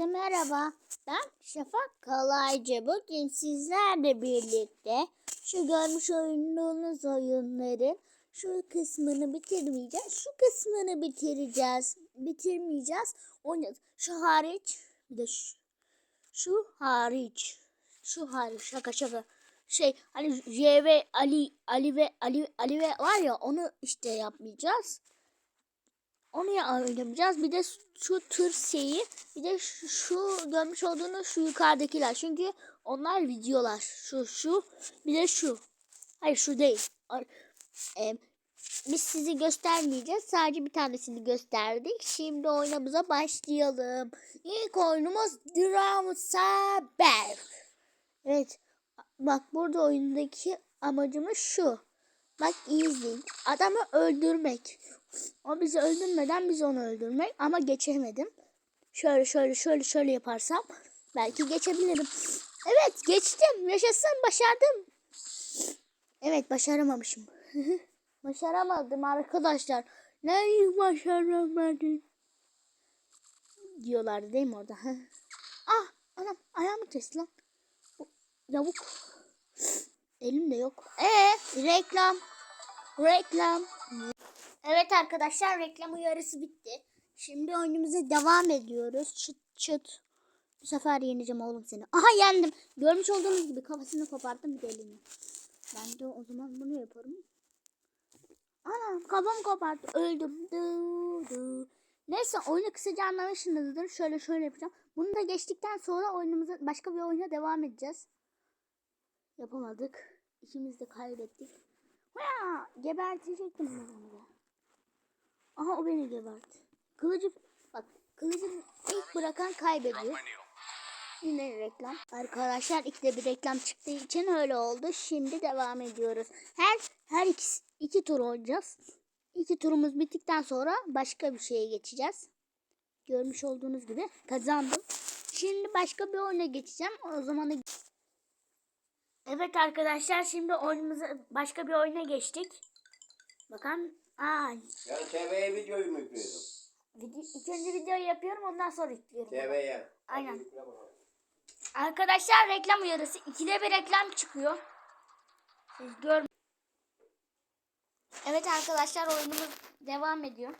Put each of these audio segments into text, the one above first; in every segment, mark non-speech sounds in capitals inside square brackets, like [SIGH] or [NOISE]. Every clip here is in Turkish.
Herkese merhaba. Ben Şafak Kalaycı. Bugün sizlerle birlikte şu görmüş olduğunuz oyunların şu kısmını bitirmeyeceğiz. Şu kısmını bitireceğiz. Bitirmeyeceğiz. Oynayacağız. Şu hariç bir de şu, şu hariç. Şu hariç şaka şaka. Şey hani J ve Ali Ali ve Ali Ali ve var ya onu işte yapmayacağız. Onu ya oynamayacağız. Bir de şu tır şeyi, bir de şu, şu görmüş olduğunuz şu yukarıdakiler. Çünkü onlar videolar. Şu şu, bir de şu. Hayır şu değil. Ar- e, biz sizi göstermeyeceğiz. Sadece bir tanesini gösterdik. Şimdi oyunumuza başlayalım. İlk oyunumuz Drum Saber. Evet. Bak burada oyundaki amacımız şu. Bak izleyin. Adamı öldürmek. O bizi öldürmeden biz onu öldürmek. Ama geçemedim. Şöyle şöyle şöyle şöyle yaparsam belki geçebilirim. Evet geçtim. Yaşasın başardım. Evet başaramamışım. [LAUGHS] Başaramadım arkadaşlar. Neyi başaramadın? Diyorlardı değil mi orada? ah anam ayağımı kesti lan. Yavuk. Elim de yok. Ee reklam. Reklam. Evet arkadaşlar reklam uyarısı bitti. Şimdi oyunumuza devam ediyoruz. Çıt çıt. Bu sefer yeneceğim oğlum seni. Aha yendim. Görmüş olduğunuz gibi kafasını koparttım bir elini. Ben de o zaman bunu yaparım. Ana kafam koparttı. Öldüm. Du, du. Neyse oyunu kısaca anlamışsınızdır. Şöyle şöyle yapacağım. Bunu da geçtikten sonra oyunumuza başka bir oyuna devam edeceğiz. Yapamadık. İkimiz de kaybettik. Hıya! Gebertecektim ben onu. Aha o beni gebertti. Kılıcı bak kılıcı ilk bırakan kaybediyor. Yine reklam. Arkadaşlar ikide bir reklam çıktığı için öyle oldu. Şimdi devam ediyoruz. Her her iki, iki tur oynayacağız. İki turumuz bittikten sonra başka bir şeye geçeceğiz. Görmüş olduğunuz gibi kazandım. Şimdi başka bir oyuna geçeceğim. O zaman Evet arkadaşlar şimdi oyunumuza başka bir oyuna geçtik. Bakın. Aa, Ya TV'ye videoyu mu yüklüyorsun? video, ilk önce videoyu yapıyorum ondan sonra yüklüyorum. TV'ye. Aynen. Hadi yükle bakalım. Arkadaşlar reklam uyarısı. İkide bir reklam çıkıyor. Siz gör. Evet arkadaşlar oyunumuz devam ediyor.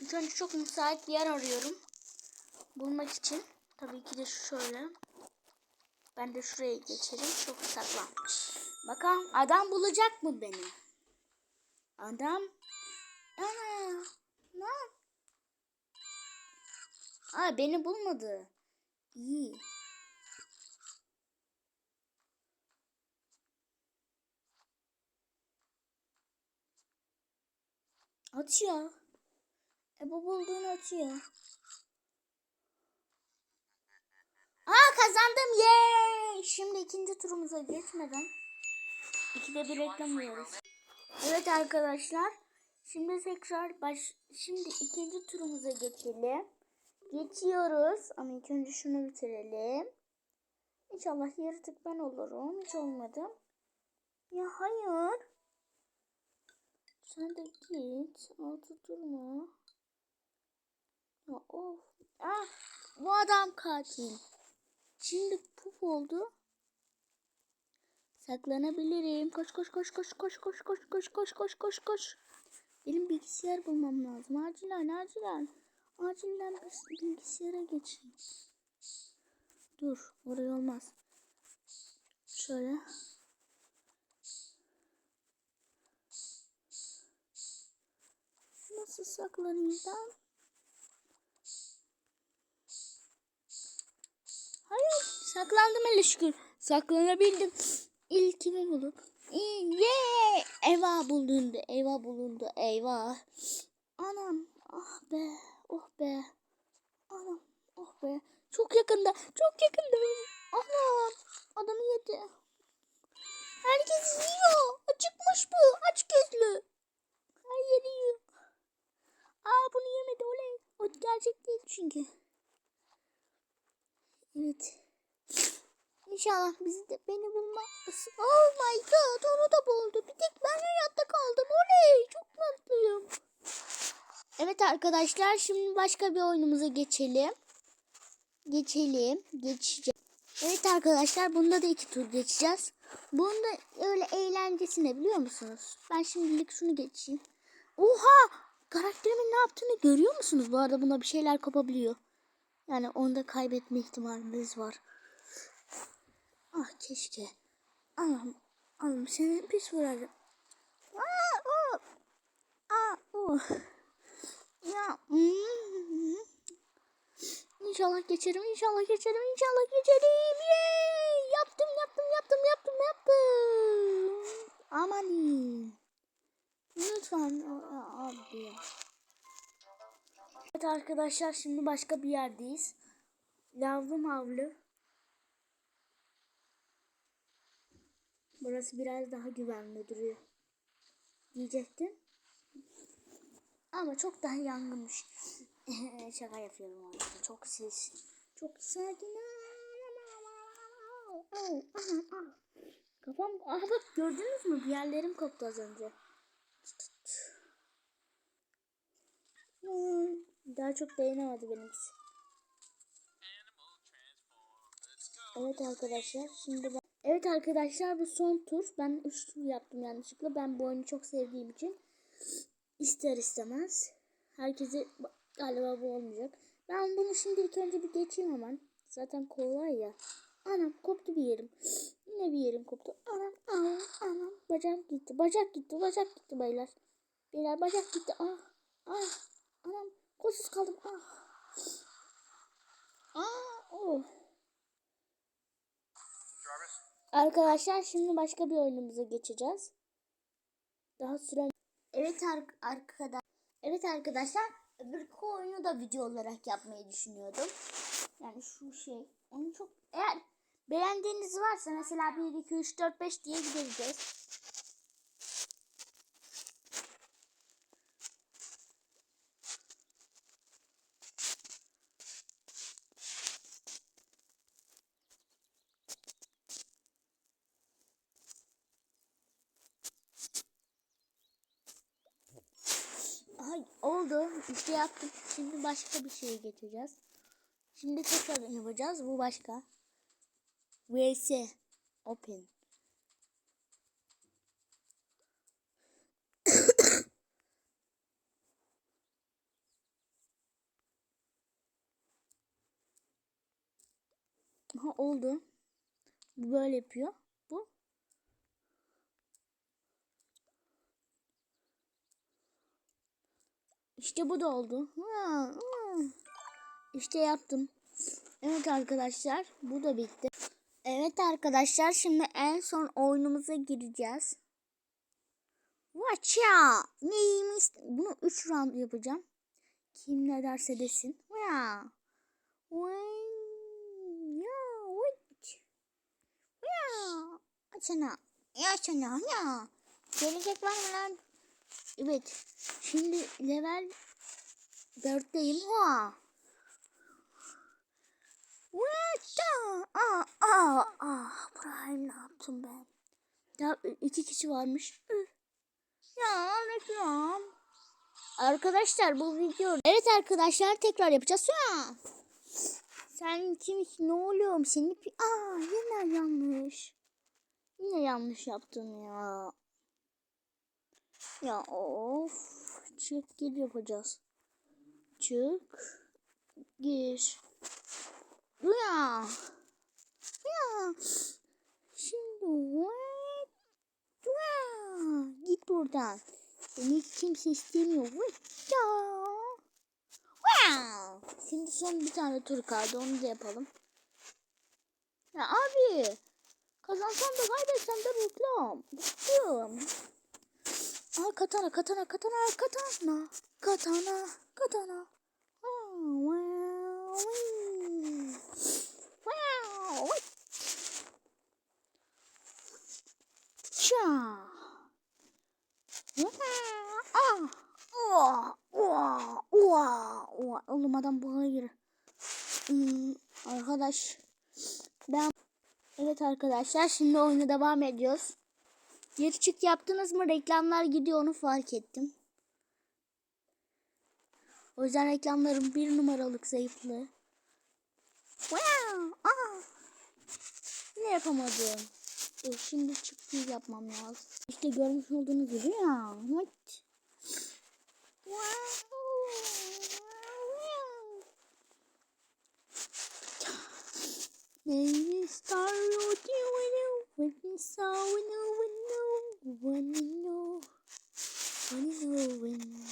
İlk önce çok müsait bir yer arıyorum. Bulmak için. Tabii ki de şöyle. Ben de şuraya geçerim. Çok saklan. Bakalım adam bulacak mı beni? Adam. Ana. Lan. Aa beni bulmadı. İyi. Atıyor. E bu bulduğunu atıyor. Aa kazandım. Yay! Şimdi ikinci turumuza geçmeden ikide bir reklam yiyoruz. Evet arkadaşlar. Şimdi tekrar baş şimdi ikinci turumuza geçelim. Geçiyoruz ama ilk önce şunu bitirelim. İnşallah yaratık ben olurum. Hiç olmadım. Ya hayır. Sen de git. Altı durma. Ya of. Ah, bu adam katil. Şimdi puf oldu. Saklanabilirim. Koş koş koş koş koş koş koş koş koş koş koş koş. Benim bilgisayar bulmam lazım. Acilen acilen. Acilen bilgisayara geçin. Dur oraya olmaz. Şöyle. Nasıl saklanayım ben? Hayır saklandım hele şükür. Saklanabildim. İlkimi bulup. Yeah! Eyvah bulundu. Eyvah bulundu. Eyvah. Anam. Ah be. Oh be. Anam. Oh be. Çok yakında. Çok yakında. Anam. Adamı yedi. Herkes yiyor. Acıkmış bu. Aç gözlü. Her yeri yiyor. Aa bunu yemedi oley. O gerçek değil çünkü. Evet. İnşallah bizi de beni bulmaz. Oh my god onu da buldu. Bir tek ben hayatta kaldım. Oley çok mutluyum. Evet arkadaşlar şimdi başka bir oyunumuza geçelim. geçelim. Geçeceğiz. Evet arkadaşlar bunda da iki tur geçeceğiz. Bunda öyle eğlencesine biliyor musunuz? Ben şimdilik şunu geçeyim. Oha! Karakterimin ne yaptığını görüyor musunuz? Bu arada buna bir şeyler kopabiliyor. Yani onda kaybetme ihtimalimiz var. Ah keşke. Anam, anam seni pis vuracağım. Aa, o. Aa, o. Ya. hmm. İnşallah geçerim, inşallah geçerim, inşallah geçerim. Yay! Yaptım, yaptım, yaptım, yaptım, yaptım. Amanin. Lütfen abi. Evet arkadaşlar şimdi başka bir yerdeyiz. Lavlı mavlı. Burası biraz daha güvenli duruyor. Diyecektim. Ama çok daha yangınmış. [LAUGHS] Şaka yapıyorum orada. Çok ses. Çok sakin. Kafam. Aha bak gördünüz mü? Bir yerlerim koptu az önce. Daha çok dayanamadı benimkisi. Evet arkadaşlar şimdi ben... Evet arkadaşlar bu son tur. Ben 3 tur yaptım yanlışlıkla. Ben bu oyunu çok sevdiğim için ister istemez herkese galiba bu olmayacak. Ben bunu şimdi ilk önce bir geçeyim hemen. Zaten kolay ya. Anam koptu bir yerim. [SNIFFS] Yine bir yerim koptu. Anam anam anam. Bacak gitti. Bacak gitti. Bacak gitti beyler. Beyler bacak gitti. Ah. Ah. Anam. Kolsuz kaldım. Ah. Ah. Oh. Arkadaşlar şimdi başka bir oyunumuza geçeceğiz. Daha süren Evet ar- arkadaş Evet arkadaşlar öbür oyunu da video olarak yapmayı düşünüyordum. Yani şu şey onu çok eğer beğendiğiniz varsa mesela 1 2 3 4 5 diye gideceğiz. Ay İşte yaptık. Şimdi başka bir şeye geçeceğiz. Şimdi tekrar yapacağız. Bu başka. VS Open. [COUGHS] Aha oldu. Bu böyle yapıyor. Bu. İşte bu da oldu. Ha. İşte yaptım. Evet arkadaşlar bu da bitti. Evet arkadaşlar şimdi en son oyunumuza gireceğiz. Watcha! Neymiş? Bunu 3 round yapacağım. Kim ne derse desin. Ya. Ya. Ya. Açana. Ya açana. Ya. Gelecek var mı lan? Evet. Şimdi level 4'teyim. Ha. Aa, aa, aa. Brian ne yaptım ben? Ya iki kişi varmış. Ya reklam. Arkadaşlar bu video. Evet arkadaşlar tekrar yapacağız. Ya. Sen kimsin? Ne oluyor? Seni Aa yine yanlış. Yine yanlış yaptım ya. Ya of. Çık gir yapacağız. Çık. Gir. Ya. Ya. Şimdi ya. Git buradan. Beni kimse istemiyor. Ya. Şimdi son bir tane tur kaldı. Onu da yapalım. Ya abi. Kazansam da kaybetsem de reklam. Bıktım. Aa katana katana katana katana katana katana. Oğlum adam bu hayır. Hmm, arkadaş. Ben Evet arkadaşlar şimdi oyuna devam ediyoruz. Geri çık yaptınız mı reklamlar gidiyor onu fark ettim. O yüzden reklamların bir numaralık zayıflığı. Aa. Ne yapamadım? Dur şimdi çıktı yapmam lazım. İşte görmüş olduğunuz gibi ya. What? Wow. Maybe star what you when you you know you know you know when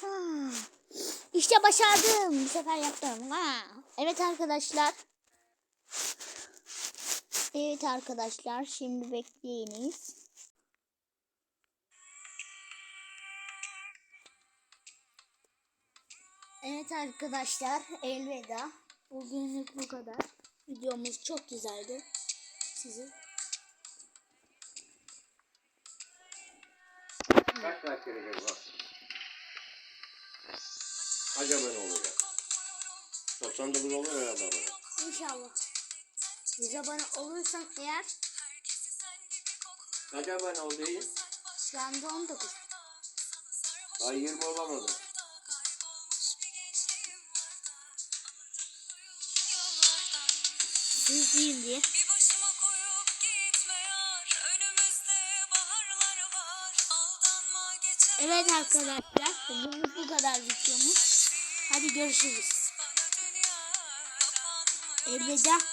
ha. İşte başardım. Bu sefer yaptım. Ha. Evet arkadaşlar. Evet arkadaşlar şimdi bekleyiniz. Evet arkadaşlar elveda. Bugünlük bu kadar. Videomuz çok güzeldi. Sizi Kaç saat gelecek bak. Acaba ne olacak? 99 oluyor herhalde ama. inşallah. Bize abone olursan eğer Acaba ne oldu iyi? şu anda 19. Daha 20 olamadı. Siz değil diye. Evet arkadaşlar bugünlük bu kadar videomuz. Hadi görüşürüz. Elveda.